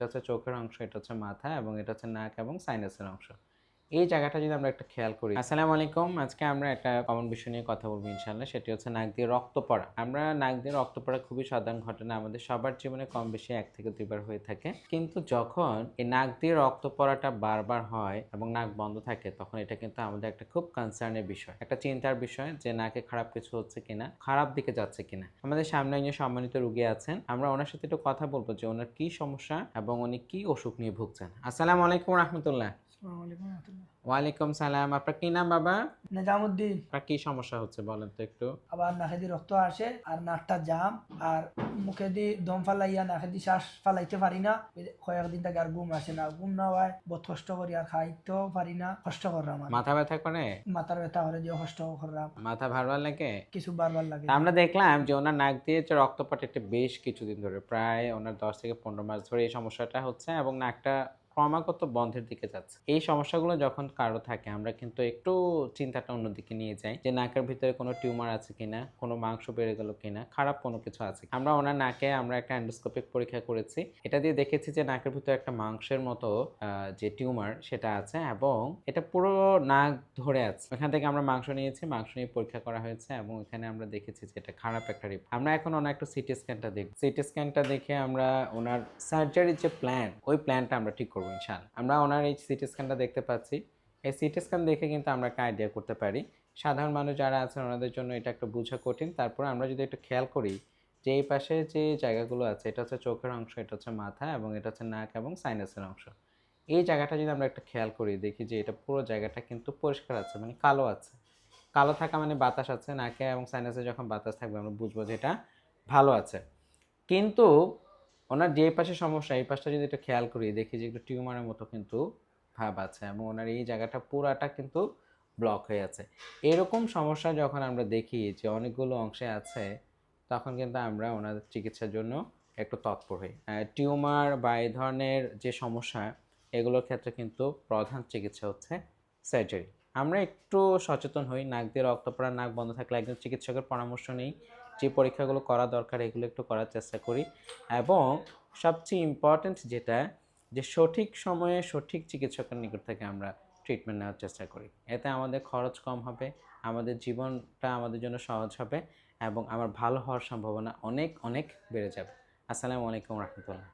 এটা হচ্ছে চোখের অংশ এটা হচ্ছে মাথা এবং এটা হচ্ছে নাক এবং সাইনাসের অংশ। এই জায়গাটা যদি আমরা একটা খেয়াল করি। আসসালামু আলাইকুম। আজকে আমরা একটা কমন বিষয় নিয়ে কথা বলব ইনশাল্লাহ সেটি হচ্ছে নাক দিয়ে রক্ত পড়া। আমরা নাক দিয়ে রক্ত পড়া খুবই সাধারণ ঘটনা। আমাদের সবার জীবনে কম বেশি এক থেকে দুইবার হয়ে থাকে। কিন্তু যখন এই নাক দিয়ে রক্ত পড়াটা বারবার হয় এবং নাক বন্ধ থাকে তখন এটা কিন্তু আমাদের একটা খুব কনসার্নের বিষয়। একটা চিন্তার বিষয় যে নাকে খারাপ কিছু হচ্ছে কিনা খারাপ দিকে যাচ্ছে কিনা। আমাদের সামনে একজন সম্মানিত রুগী আছেন। আমরা ওনার সাথে একটু কথা বলব যে ওনার কি সমস্যা এবং উনি কি অসুখ নিয়ে ভুগছেন। আসসালামু আলাইকুম রহমতুল্লাহ। আসসালামু আলাইকুম রহমতুল্লাহ। ওয়ালাইকুম সালাম। আপনার কি নাম বাবা? নিজামুদ্দিন। আপনার কি সমস্যা হচ্ছে বলেন তো একটু। আবার নাকে দিয়ে রক্ত আসে আর নাকটা জাম আর মুখে দিয়ে দম ফালাইয়া নাকে দিয়ে শ্বাস ফালাইতে পারি না। কয়েকদিন থেকে আর ঘুম আসে না। ঘুম না হয় বহুত কষ্ট করি আর খাইতেও পারি না। কষ্ট করলাম মাথা ব্যথা করে? মাথার ব্যথা করে যে কষ্ট করলাম। মাথা ভারবার লাগে? কিছু বারবার লাগে। আমরা দেখলাম যে ওনার নাক দিয়ে যে রক্তপাত একটা বেশ কিছুদিন ধরে প্রায় ওনার দশ থেকে পনেরো মাস ধরে এই সমস্যাটা হচ্ছে এবং নাকটা ক্রমাগত বন্ধের দিকে যাচ্ছে। এই সমস্যাগুলো যখন কারও থাকে, আমরা কিন্তু একটু চিন্তাটা অন্যদিকে নিয়ে যাই যে নাকের ভিতরে কোনো টিউমার আছে কিনা, কোনো মাংস বেড়ে গেল কিনা, খারাপ কোনো কিছু আছে আমরা ওনার নাকে আমরা একটা অ্যান্ডোস্কোপিক পরীক্ষা করেছি। এটা দিয়ে দেখেছি যে নাকের ভিতরে একটা মাংসের মতো যে টিউমার সেটা আছে এবং এটা পুরো নাক ধরে আছে। এখান থেকে আমরা মাংস নিয়েছি, মাংস নিয়ে পরীক্ষা করা হয়েছে এবং এখানে আমরা দেখেছি যে এটা খারাপ একটা রিপোর্ট। আমরা এখন ওনার একটু সিটি স্ক্যানটা দেখব। সিটি স্ক্যানটা দেখে আমরা ওনার সার্জারির যে প্ল্যান, ওই প্ল্যানটা আমরা ঠিক করব। ইনশাল্লাহ আমরা ওনার এই সিটি স্ক্যানটা দেখতে পাচ্ছি। এই সিটি স্ক্যান দেখে কিন্তু আমরা একটা আইডিয়া করতে পারি। সাধারণ মানুষ যারা আছেন, ওনাদের জন্য এটা একটু বোঝা কঠিন। তারপর আমরা যদি একটু খেয়াল করি, যে এই পাশে যে জায়গাগুলো আছে, এটা হচ্ছে চোখের অংশ, এটা হচ্ছে মাথা এবং এটা হচ্ছে নাক এবং সাইনাসের অংশ। এই জায়গাটা যদি আমরা একটা খেয়াল করি, দেখি যে এটা পুরো জায়গাটা কিন্তু পরিষ্কার আছে মানে কালো আছে। কালো থাকা মানে বাতাস আছে, নাকে এবং সাইনাসে যখন বাতাস থাকবে, আমরা বুঝব যে এটা ভালো আছে। কিন্তু ওনার যে পাশে সমস্যা, এই পাশটা যদি একটু খেয়াল করি, দেখি যে একটু টিউমারের মতো কিন্তু ভাব আছে এবং ওনার এই জায়গাটা পুরাটা কিন্তু ব্লক হয়ে আছে। এরকম সমস্যা যখন আমরা দেখি যে অনেকগুলো অংশে আছে, তখন কিন্তু আমরা ওনাদের চিকিৎসার জন্য একটু তৎপর হই। টিউমার বা এই ধরনের যে সমস্যা, এগুলোর ক্ষেত্রে কিন্তু প্রধান চিকিৎসা হচ্ছে সার্জারি আমরা একটু সচেতন হই, নাক দিয়ে রক্ত পড়া, নাক বন্ধ থাকলে একজন চিকিৎসকের পরামর্শ নেই। যে পরীক্ষাগুলো করা দরকার, এগুলো একটু করার চেষ্টা করি। এবং সবচেয়ে ইম্পর্ট্যান্ট যেটা, যে সঠিক সময়ে সঠিক চিকিৎসকের নিকট থেকে আমরা ট্রিটমেন্ট নেওয়ার চেষ্টা করি। এতে আমাদের খরচ কম হবে, আমাদের জীবনটা আমাদের জন্য সহজ হবে এবং আমার ভালো হওয়ার সম্ভাবনা অনেক অনেক বেড়ে যাবে। আসসালামু আলাইকুম রহমতুল্লাহ।